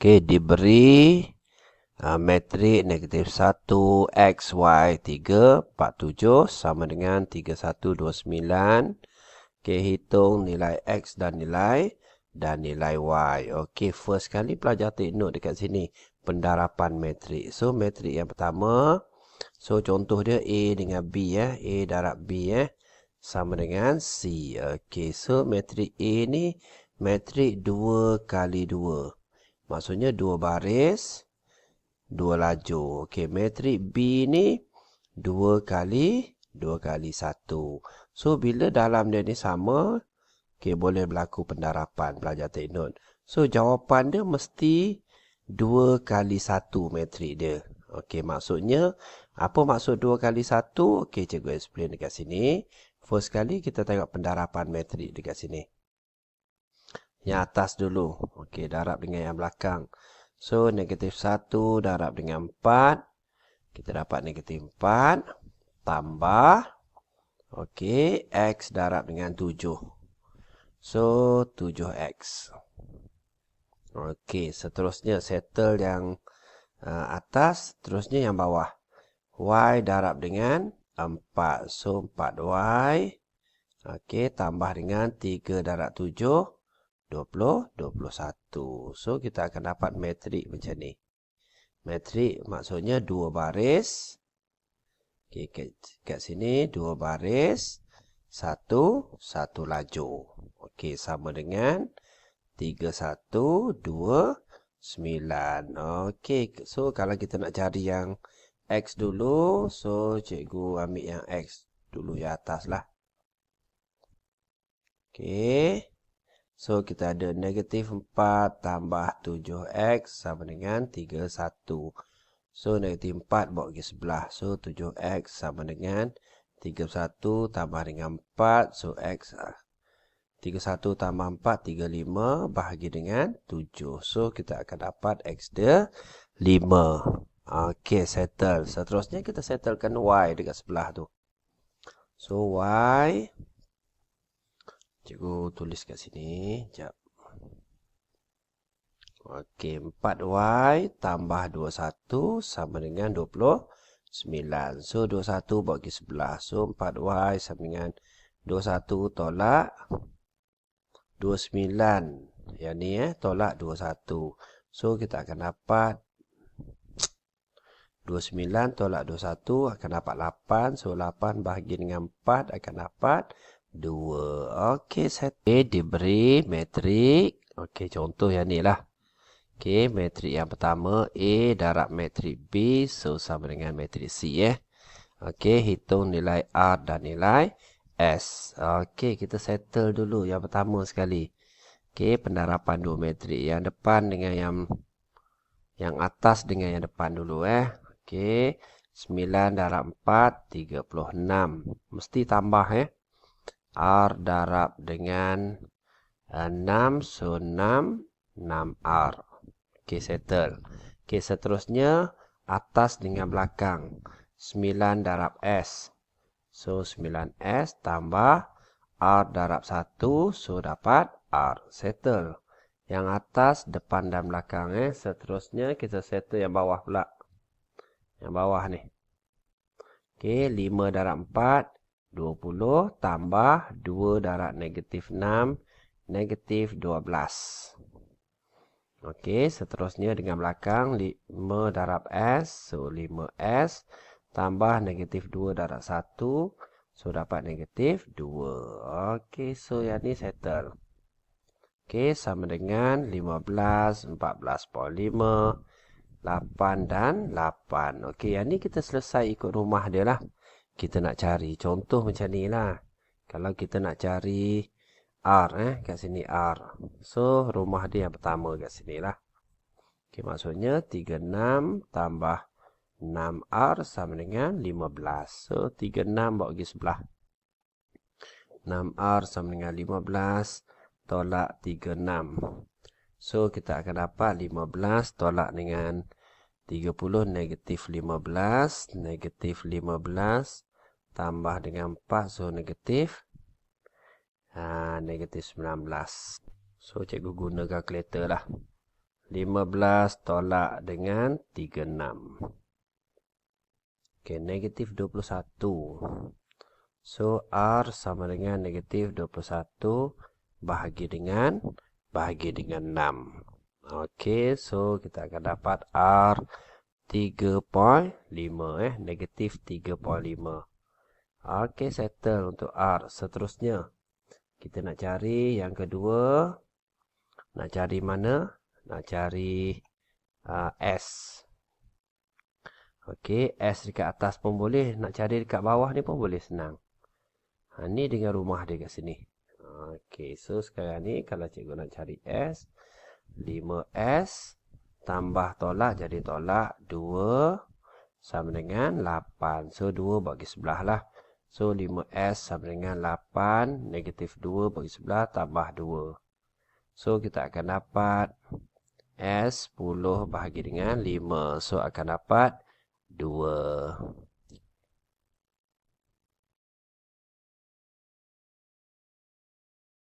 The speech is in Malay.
Okey, diberi uh, metrik negatif 1, X, Y, 3, 4, 7 sama dengan 3129. Okey, hitung nilai X dan nilai dan nilai Y. Okey, first kali pelajar take note dekat sini. Pendarapan metrik. So, metrik yang pertama. So, contoh dia A dengan B. Eh. A darab B. Eh. Sama dengan C. Okey, so metrik A ni metrik 2 kali 2. Maksudnya dua baris, dua laju. Okey, metrik B ni dua kali, dua kali satu. So, bila dalam dia ni sama, okey, boleh berlaku pendarapan. Belajar take note. So, jawapan dia mesti dua kali satu metrik dia. Okey, maksudnya, apa maksud dua kali satu? Okey, cikgu explain dekat sini. First kali kita tengok pendarapan metrik dekat sini yang atas dulu. Okey, darab dengan yang belakang. So, negatif 1 darab dengan 4. Kita dapat negatif 4. Tambah. Okey, X darab dengan 7. So, 7X. Okey, seterusnya settle yang uh, atas. Terusnya yang bawah. Y darab dengan 4. So, 4Y. Okey, tambah dengan 3 darab 7. 20, 21. So, kita akan dapat metrik macam ni. Metrik maksudnya dua baris. Okay, kat, kat sini dua baris. Satu, satu laju. Okey, sama dengan 3, 1, 2, 9. Okey, so kalau kita nak cari yang X dulu. So, cikgu ambil yang X dulu yang atas lah. Okey. So, kita ada negatif 4 tambah 7x sama dengan 31. So, negatif 4 bawa ke sebelah. So, 7x sama dengan 31 tambah dengan 4. So, x 31 tambah 4, 35 bahagi dengan 7. So, kita akan dapat x dia 5. Okey, settle. Seterusnya, kita settlekan y dekat sebelah tu. So, y Cikgu tulis kat sini. Sekejap. Okey, 4Y tambah 21 sama dengan 29. So, 21 bawa ke sebelah. So, 4Y sama dengan 21 tolak 29. Yang ni eh, tolak 21. So, kita akan dapat 29 tolak 21 akan dapat 8. So, 8 bahagi dengan 4 akan dapat dua. Okey, set A diberi metrik. Okey, contoh yang ni lah. Okey, metrik yang pertama A darab metrik B so sama dengan metrik C eh. Okey, hitung nilai R dan nilai S. Okey, kita settle dulu yang pertama sekali. Okey, pendarapan dua metrik. Yang depan dengan yang yang atas dengan yang depan dulu eh. Okey, 9 darab 4, 36. Mesti tambah eh. R darab dengan 6. So, 6. 6R. Okey, settle. Okey, seterusnya atas dengan belakang. 9 darab S. So, 9S tambah R darab 1. So, dapat R. Settle. Yang atas, depan dan belakang. Eh. Seterusnya, kita settle yang bawah pula. Yang bawah ni. Okey, 5 darab 4. 20 tambah 2 darab negatif 6 negatif 12. Okey, seterusnya dengan belakang 5 darab S. So, 5S tambah negatif 2 darab 1. So, dapat negatif 2. Okey, so yang ni settle. Okey, sama dengan 15, 14.5, 8 dan 8. Okey, yang ni kita selesai ikut rumah dia lah kita nak cari contoh macam ni lah. Kalau kita nak cari R eh, kat sini R. So, rumah dia yang pertama kat sini lah. Okay, maksudnya 36 tambah 6R sama dengan 15. So, 36 bawa pergi sebelah. 6R sama dengan 15 tolak 36. So, kita akan dapat 15 tolak dengan 30 negatif 15. Negatif 15 tambah dengan 4 so negatif ha, negatif 19 so cikgu guna kalkulator lah 15 tolak dengan 36. Okey, negatif 21. So, R sama dengan negatif 21 bahagi dengan bahagi dengan 6. Okey, so kita akan dapat R 3.5 eh, negatif 3.5. Okey, settle untuk R. Seterusnya, kita nak cari yang kedua. Nak cari mana? nak cari uh, S. Okey, S dekat atas pun boleh. Nak cari dekat bawah ni pun boleh senang. Ha, ni dengan rumah dia kat sini. Okey, so sekarang ni kalau cikgu nak cari S. 5S tambah tolak jadi tolak 2 sama dengan 8. So 2 bagi sebelah lah. So 5S sama dengan 8 negatif 2 bagi sebelah tambah 2. So kita akan dapat S 10 bahagi dengan 5. So akan dapat 2.